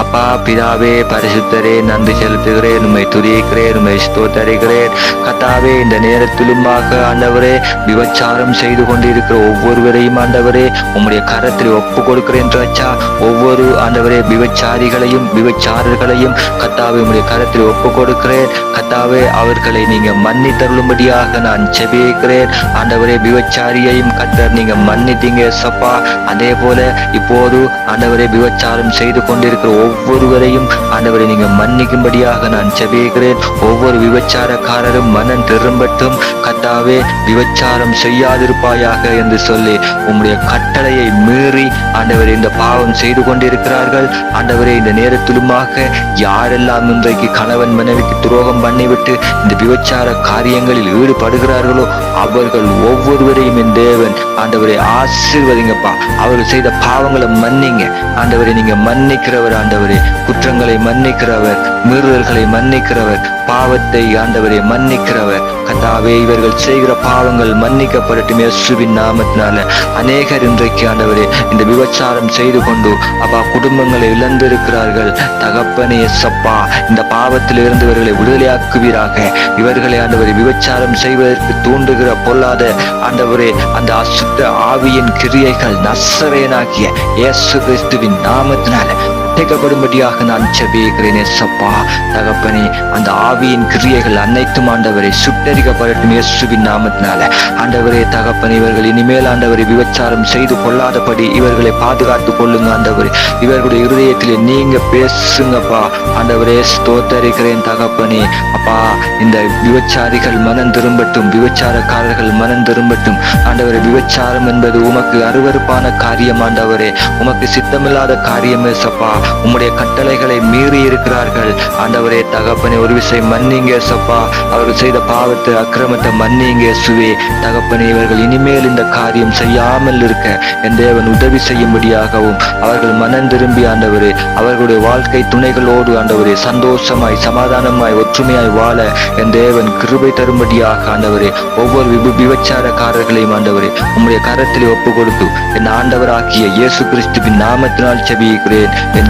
அப்பா பிதாவே பரிசுத்தரே நன்றி செலுத்துகிறேன். உண்மை துதிக்கிறேன் உண்மை ஸ்தோத்தரிக்கிறேன். கத்தாவே இந்த நேரத்திலுமாக ஆண்டவரே விபச்சாரம் செய்து கொண்டிருக்கிற ஒவ்வொருவரையும் ஆண்டவரே உம்முடைய கரத்தில் ஒப்பு கொடுக்கிறேன் ராஜா ஒவ்வொரு ஆண்டவரே விபச்சாரிகளையும் விபச்சாரர்களையும் கத்தாவே உம்முடைய கரத்தில் ஒப்பு கொடுக்கிறேன் கத்தாவே அவர்களை நீங்க மன்னித்தருளும்படியாக நான் செபிக்கிறேன் ஆண்டவரே விபச்சாரியையும் கத்தர் நீங்க மன்னித்தீங்க சப்பா. அதே போல இப்போது ஆண்டவரே விபச்சாரம் செய்து கொண்டிருக்கிற ஒவ்வொருவரையும் ஆண்டவரை நீங்க மன்னிக்கும்படியாக நான் செபிக்கிறேன் ஒவ்வொரு விபச்சாரக்காரரும் மனம் திரும்பட்டும். கத்தாவே விபச்சாரம் செய்யாதிருப்பாயாக என்று சொல்லி உம்முடைய கட்டளையை மீறி ஆண்டவரை இந்த பாவம் செய்து கொண்டிருக்கிறார்கள். ஆண்டவரே இந்த நேரத்திலுமாக யாரெல்லாம் இன்றைக்கு கணவன் மனைவிக்கு துரோகம் பண்ணிவிட்டு இந்த விபச்சார காரியங்களில் ஈடுபடுகிறார்களோ அவர்கள் ஒவ்வொருவரையும் என் தேவன் ஆண்டவரை ஆசீர்வதிங்கப்பா. அவர்கள் செய்த பாவங்களை மன்னிங்க. ஆண்டவரை நீங்க மன்னிக்கிறவர் ஆண்டவரே. குற்றங்களை மன்னிக்கிறவர் மீறுதல்களை மன்னிக்கிறவர் பாவத்தை ஆண்டவரை மன்னிக்கிறவர். கத்தாவே இவர்கள் செய்கிற பாவங்கள் மன்னிக்கப்படட்டும் இயேசுவின் நாமத்தினால. அநேகர் இன்றைக்கு ஆண்டவரே இந்த விபச்சாரம் செய்து கொண்டு அப்பா குடும்பங்களை இழந்திருக்கிறார்கள். தகப்பனே சப்பா இந்த பாவத்தில் இருந்து இவர்களை விடுதலையாக்குவீராக. இவர்களை ஆண்டவரை விபச்சாரம் செய்வதற்கு தூண்டுகிற பொல்லாத ஆண்டவரே அந்த அசுத்த ஆவியின் கிரியைகள் நசரேனாகிய இயேசு கிறிஸ்துவின் நாமத்தினால உடைக்கப்படும்படியாக நான் செபிக்கிறேன் எஸ்ஸப்பா தகப்பனே அந்த ஆவியின் கிரியைகள் அனைத்தும் ஆண்டவரை சுட்டரிக்கப்படட்டும் இயேசுவின் நாமத்தினால. ஆண்டவரே தகப்பன் இவர்கள் இனிமேல் ஆண்டவரை விபச்சாரம் செய்து கொள்ளாதபடி இவர்களை பாதுகாத்துக் கொள்ளுங்க ஆண்டவரே. இவர்களுடைய இருதயத்திலே நீங்க பேசுங்கப்பா. ஆண்டவரே ஸ்தோத்தரிக்கிறேன் தகப்பனே. அப்பா இந்த விபச்சாரிகள் மனம் திரும்பட்டும் விபச்சாரக்காரர்கள் மனம் திரும்பட்டும். ஆண்டவரே விபச்சாரம் என்பது உமக்கு அருவருப்பான காரியம் ஆண்டவரே. உமக்கு சித்தமில்லாத காரியமே சப்பா உம்முடைய கட்டளைகளை மீறி இருக்கிறார்கள். ஆண்டவரே தகப்பனே ஒரு விசை மன்னிங்க சப்பா அவர்கள் செய்த பாவத்தை அக்கிரமத்தை மன்னிங்க சுவே தகப்பனே இவர்கள் இனிமேல் இந்த காரியம் செய்யாமல் இருக்க என் தேவன் உதவி செய்யும்படியாகவும் அவர்கள் மனம் திரும்பி ஆண்டவரே அவர்களுடைய வாழ்க்கை துணைகளோடு ஆண்டவரே சந்தோஷமாய் சமாதானமாய் ஒற்றுமையாய் வாழ என் தேவன் கிருபை தரும்படியாக ஆண்டவரே ஒவ்வொரு விபு விபச்சாரக்காரர்களையும் ஆண்டவரே உம்முடைய கரத்திலே ஒப்பு கொடுத்து என் ஆண்டவராகிய இயேசு கிறிஸ்துவின் நாமத்தினால் செபிக்கிறேன். என்